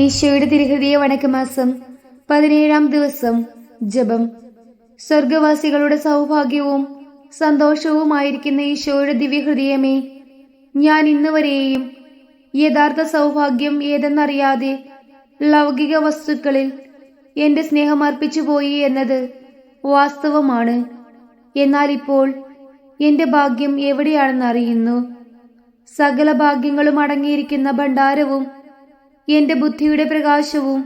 ഈശോയുടെ തിരുഹൃദയ വണക്കമാസം പതിനേഴാം ദിവസം ജപം. സ്വർഗവാസികളുടെ സൗഭാഗ്യവും സന്തോഷവുമായിരിക്കുന്ന ഈശോയുടെ ദിവ്യഹൃദയമേ ഞാൻ ഇന്നുവരെയും യഥാർത്ഥ സൗഭാഗ്യം ഏതെന്നറിയാതെ ലൗകിക വസ്തുക്കളിൽ എന്റെ സ്നേഹം അർപ്പിച്ചു പോയി എന്നത് വാസ്തവമാണ്. എന്നാൽ ഇപ്പോൾ എന്റെ ഭാഗ്യം എവിടെയാണെന്ന് അറിയുന്നു സകല ഭാഗ്യങ്ങളും അടങ്ങിയിരിക്കുന്ന ഭണ്ഡാരവും എന്റെ ബുദ്ധിയുടെ പ്രകാശവും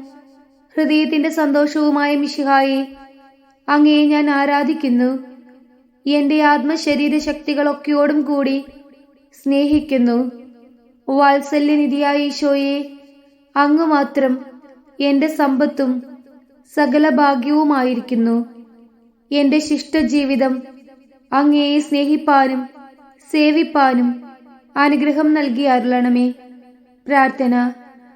ഹൃദയത്തിന്റെ സന്തോഷവുമായ മിഷിഹായെ അങ്ങയെ ഞാൻ ആരാധിക്കുന്നു. എന്റെ ആത്മശരീര ശക്തികളൊക്കെയോടും കൂടി സ്നേഹിക്കുന്നു. വാത്സല്യനിധിയായ ഈശോയെ അങ്ങ് മാത്രം എന്റെ സമ്പത്തും സകല ഭാഗ്യവുമായിരിക്കുന്നു എന്റെ ശിഷ്ടജീവിതം അങ്ങയെ സ്നേഹിപ്പാനും സേവിപ്പാനും അനുഗ്രഹം നൽകി അരുളണമേ. പ്രാർത്ഥന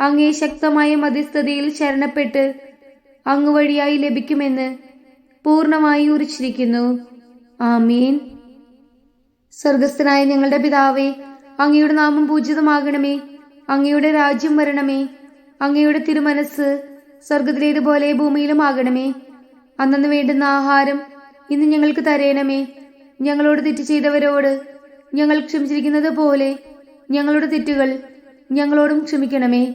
അങ്ങേ ശക്തമായ മധ്യസ്ഥതയിൽ ശരണപ്പെട്ട് അങ്ങ് വഴിയായി ലഭിക്കുമെന്ന് പൂർണമായി ഉറച്ചിരിക്കുന്നു. ആമീൻ. സ്വർഗസ്ഥനായ ഞങ്ങളുടെ പിതാവേ അങ്ങയുടെ നാമം പൂജിതമാകണമേ. അങ്ങയുടെ രാജ്യം വരണമേ. അങ്ങയുടെ തിരുമനസ് സ്വർഗത്തിലേതുപോലെ ഭൂമിയിലും ആകണമേ. അന്നു വേണ്ടുന്ന ആഹാരം ഇന്ന് ഞങ്ങൾക്ക് തരയണമേ ഞങ്ങളോട് തെറ്റ് ചെയ്തവരോട് ഞങ്ങൾ ക്ഷമിച്ചിരിക്കുന്നത് പോലെ ഞങ്ങളുടെ തെറ്റുകൾ ഞങ്ങളോടും ക്ഷമിക്കണമേ.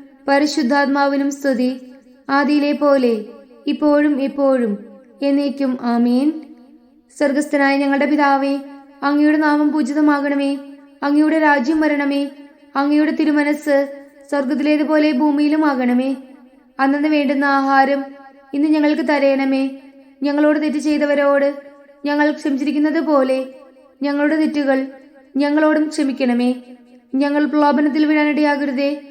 പരിശുദ്ധാത്മാവിനും സ്തുതി. ആദിയിലെ പോലെ ഇപ്പോഴും എപ്പോഴും എന്നേക്കും ആമീൻ. സ്വർഗസ്ഥനായ ഞങ്ങളുടെ പിതാവേ അങ്ങയുടെ നാമം പൂജിതമാകണമേ. അങ്ങയുടെ രാജ്യം വരണമേ. അങ്ങയുടെ തിരുമനസ് സ്വർഗത്തിലേതുപോലെ ഭൂമിയിലും ആകണമേ. അന്നു വേണ്ടുന്ന ആഹാരം ഇന്ന് ഞങ്ങൾക്ക് തരയണമേ ഞങ്ങളോട് തെറ്റ് ചെയ്തവരോട് ഞങ്ങൾ ക്ഷമിച്ചിരിക്കുന്നത് പോലെ ഞങ്ങളുടെ തെറ്റുകൾ ഞങ്ങളോടും ക്ഷമിക്കണമേ. ഞങ്ങൾ പ്രലോഭനത്തിൽ വീഴാനിടയാകരുതേ.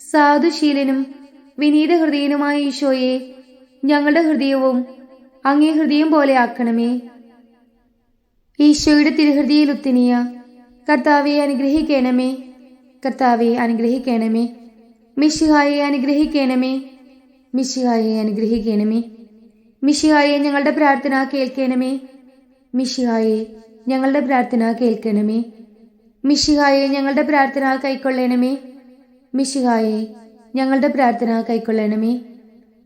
സാധുശീലനും വിനീത ഹൃദയനുമായ ഈശോയെ ഞങ്ങളുടെ ഹൃദയവും അങ്ങേ ഹൃദയം പോലെ ആക്കണമേ. ഈശോയുടെ തിരുഹൃദയിൽ ഉത്തിനിയ കർത്താവെ അനുഗ്രഹിക്കണമേ. കർത്താവെ അനുഗ്രഹിക്കണമേ. മിശിഹായെ അനുഗ്രഹിക്കണമേ. മിശിഹായെ അനുഗ്രഹിക്കണമേ. മിശിഹായെ ഞങ്ങളുടെ പ്രാർത്ഥന കേൾക്കണമേ. മിശിഹായെ ഞങ്ങളുടെ പ്രാർത്ഥന കേൾക്കണമേ. മിശിഹായെ ഞങ്ങളുടെ പ്രാർത്ഥന കൈക്കൊള്ളണമേ. മിശിഹായെ ഞങ്ങളുടെ പ്രാർത്ഥന കൈക്കൊള്ളണമേ.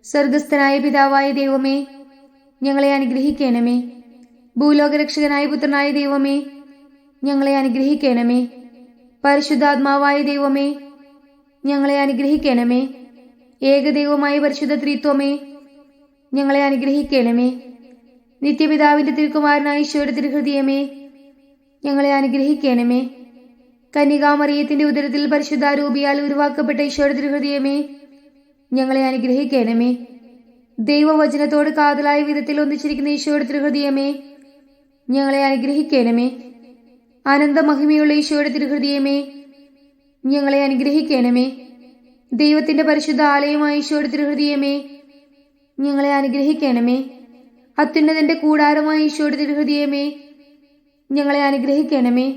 സ്വർഗസ്ഥനായ പിതാവായ ദൈവമേ ഞങ്ങളെ അനുഗ്രഹിക്കണമേ. ഭൂലോകരക്ഷകനായ പുത്രനായ ദൈവമേ ഞങ്ങളെ അനുഗ്രഹിക്കണമേ. പരിശുദ്ധാത്മാവായ ദൈവമേ ഞങ്ങളെ അനുഗ്രഹിക്കണമേ. ഏകദൈവമായ പരിശുദ്ധ ത്രിത്വമേ ഞങ്ങളെ അനുഗ്രഹിക്കണമേ. നിത്യപിതാവിന്റെ തിരുക്കുമാരനായ ഈശോയുടെ തിരുഹൃദയമേ ഞങ്ങളെ അനുഗ്രഹിക്കണമേ. കന്യകാമറിയത്തിന്റെ ഉദരത്തിൽ പരിശുദ്ധാരൂപിയാൽ ഉരുവാക്കപ്പെട്ട ഈശോയുടെ തിരുഹൃദയമേ ഞങ്ങളെ അനുഗ്രഹിക്കണമേ. ദൈവവചനത്തോട് കാതലായ വിധത്തിൽ ഒന്നിച്ചിരിക്കുന്ന ഈശോയുടെ തിരുഹൃദയമേ ഞങ്ങളെ അനുഗ്രഹിക്കണമേ. അനന്തമഹിമയുള്ള ഈശോയുടെ തിരുഹൃദയമേ ഞങ്ങളെ അനുഗ്രഹിക്കണമേ. ദൈവത്തിന്റെ പരിശുദ്ധ ആലയമായ ഈശോയുടെ തിരുഹൃദയമേ ഞങ്ങളെ അനുഗ്രഹിക്കണമേ. അത്യുന്നതന്റെ കൂടാരമായ ഈശോയുടെ തിരുഹൃദയമേ ഞങ്ങളെ അനുഗ്രഹിക്കണമേ.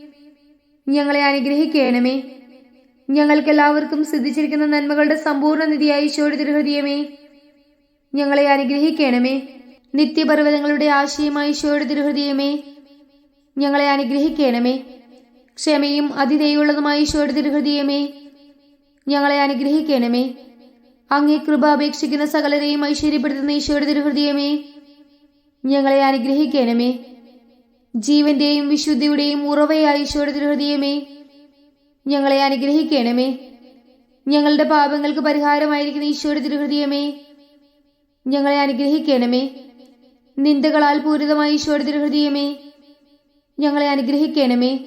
ഞങ്ങളെ അനുഗ്രഹിക്കണമേ. ഞങ്ങൾക്കെല്ലാവർക്കും സിദ്ധിച്ചിരിക്കുന്ന നന്മകളുടെ സമ്പൂർണ നിധിയായി ഈശോയുടെ തിരുഹൃദയമേ ഞങ്ങളെ അനുഗ്രഹിക്കണമേ. നിത്യപർവതങ്ങളുടെ ആശയമായ ഈശോയുടെ തിരുഹൃദയമേ ഞങ്ങളെ അനുഗ്രഹിക്കണമേ. ക്ഷമയും അതിഥേയുള്ളതുമായ ഈശോയുടെ തിരുഹൃദയമേ ഞങ്ങളെ അനുഗ്രഹിക്കണമേ. അങ്ങേ കൃപ അപേക്ഷിക്കുന്ന സകലരെയും ഐശ്വര്യപ്പെടുത്തുന്ന ഈശോയുടെ തിരുഹൃദയമേ ഞങ്ങളെ അനുഗ്രഹിക്കണമേ. ജീവന്റെയും വിശുദ്ധിയുടെയും ഉറവയായ ഹൃദയമേ ഞങ്ങളെ അനുഗ്രഹിക്കണമേ. ഞങ്ങളുടെ പാപങ്ങൾക്ക് പരിഹാരമായിരിക്കുന്ന ഈശോയുടെ തിരുഹൃദയമേ ഞങ്ങളെ അനുഗ്രഹിക്കണമേ. നിന്ദകളാൽ പൂരിതമായ ഈശോയുടെ തിരുഹൃദയമേ ഞങ്ങളെ അനുഗ്രഹിക്കണമേ.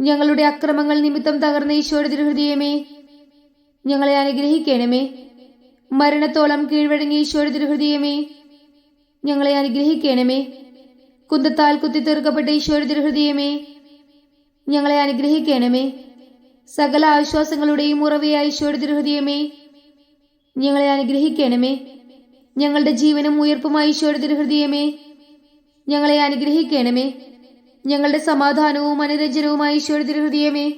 ഞങ്ങളുടെ അക്രമങ്ങൾ നിമിത്തം തകർന്ന ഈശോയുടെ തിരുഹൃദയമേ ഞങ്ങളെ അനുഗ്രഹിക്കണമേ. മരണത്തോളം കീഴ്വഴങ്ങിയ ഈശോയുടെ തിരുഹൃദയമേ ഞങ്ങളെ അനുഗ്രഹിക്കണമേ. കുന്തത്താൽ കുത്തിത്തീർക്കപ്പെട്ട ഈശോയുടെ തിരുഹൃദയമേ ഞങ്ങളെ അനുഗ്രഹിക്കണമേ. സകല ആശ്വാസങ്ങളുടെയും ഉറവയായ ഈശോയുടെ തിരുഹൃദയമേ ഞങ്ങളെ അനുഗ്രഹിക്കണമേ. ഞങ്ങളുടെ ജീവനും ഉയർപ്പുമായ ഈശോയുടെ തിരുഹൃദയമേ ഞങ്ങളെ അനുഗ്രഹിക്കണമേ. ഞങ്ങളുടെ സമാധാനവും അനുരഞ്ജനവുമായ ഈശോയുടെ തിരുഹൃദയമേ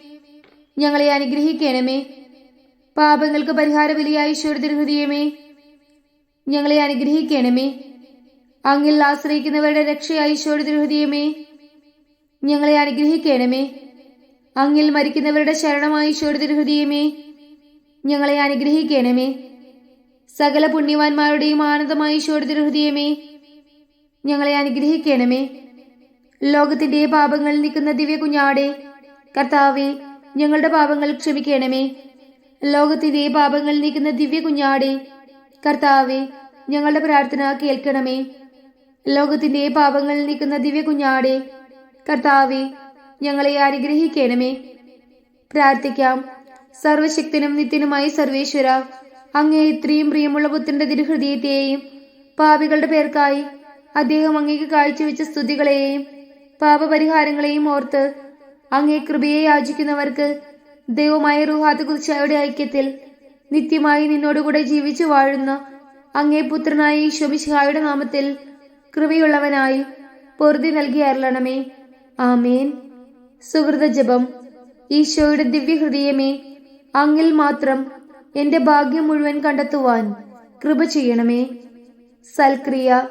ഞങ്ങളെ അനുഗ്രഹിക്കണമേ. പാപങ്ങൾക്ക് പരിഹാര ബലിയായ ഈശോയുടെ തിരുഹൃദയമേ ഞങ്ങളെ അനുഗ്രഹിക്കണമേ. അങ്ങിൽ ആശ്രയിക്കുന്നവരുടെ രക്ഷയായി ഈശോയുടെ തിരുഹൃദയമേ. ഞങ്ങളെ അനുഗ്രഹിക്കണമേ. അങ്ങിൽ മരിക്കുന്നവരുടെ ശരണമായി ഈശോയുടെ തിരുഹൃദയമേ. ഞങ്ങളെ അനുഗ്രഹിക്കണമേ. സകല പുണ്യവാന്മാരുടെയും ആനന്ദമായി ഈശോയുടെ തിരുഹൃദയമേ. ഞങ്ങളെ അനുഗ്രഹിക്കണമേ. ലോകത്തിന്റെ പാപങ്ങൾ നിൽക്കുന്ന ദിവ്യ കുഞ്ഞാടെ കർത്താവെ ഞങ്ങളുടെ പാപങ്ങൾ ക്ഷമിക്കണമേ. ലോകത്തിന്റെ പാപങ്ങൾ നീക്കുന്ന ദിവ്യ കുഞ്ഞാടെ കർത്താവെ ഞങ്ങളുടെ പ്രാർത്ഥന കേൾക്കണമേ. ലോകത്തിന്റെ പാപങ്ങളിൽ നീക്കുന്ന ദിവ്യ കുഞ്ഞാടെ കർത്താവെ ഞങ്ങളെ അനുഗ്രഹിക്കണമേ. പ്രാർത്ഥിക്കാം. സർവശക്തനും നിത്യനുമായ സർവേശ്വര അങ്ങേ ഇത്രയും പ്രിയമുള്ള പുത്രന്റെ തിരുഹൃദയത്തെയും പാപികളുടെ പേർക്കായി അദ്ദേഹം അങ്ങേക്ക് കാഴ്ചവെച്ച സ്തുതികളെയും പാപപരിഹാരങ്ങളെയും ഓർത്ത് അങ്ങേ കൃപയെ യാചിക്കുന്നവർക്ക് ദൈവമായ റുഹാത്ത് ഐക്യത്തിൽ നിത്യമായി നിന്നോടുകൂടെ ജീവിച്ചു വാഴുന്ന അങ്ങേ പുത്രനായ ഈശോമിശിഹായുടെ നാമത്തിൽ കൃപയുള്ളവനായി പൊറുതി നൽകി അരുളണമേ. ആമേൻ. സുഹൃത ജപം. ഈശോയുടെ ദിവ്യഹൃദയമേ അങ്ങിൽ മാത്രം എന്റെ ഭാഗ്യം മുഴുവൻ കണ്ടെത്തുവാൻ കൃപ ചെയ്യണമേ. സൽക്രിയ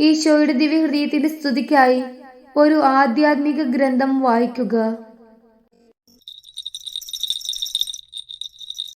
ഈശോയുടെ ദിവ്യഹൃദയത്തിന്റെ സ്തുതിക്കായി ഒരു ആധ്യാത്മിക ഗ്രന്ഥം വായിക്കുക.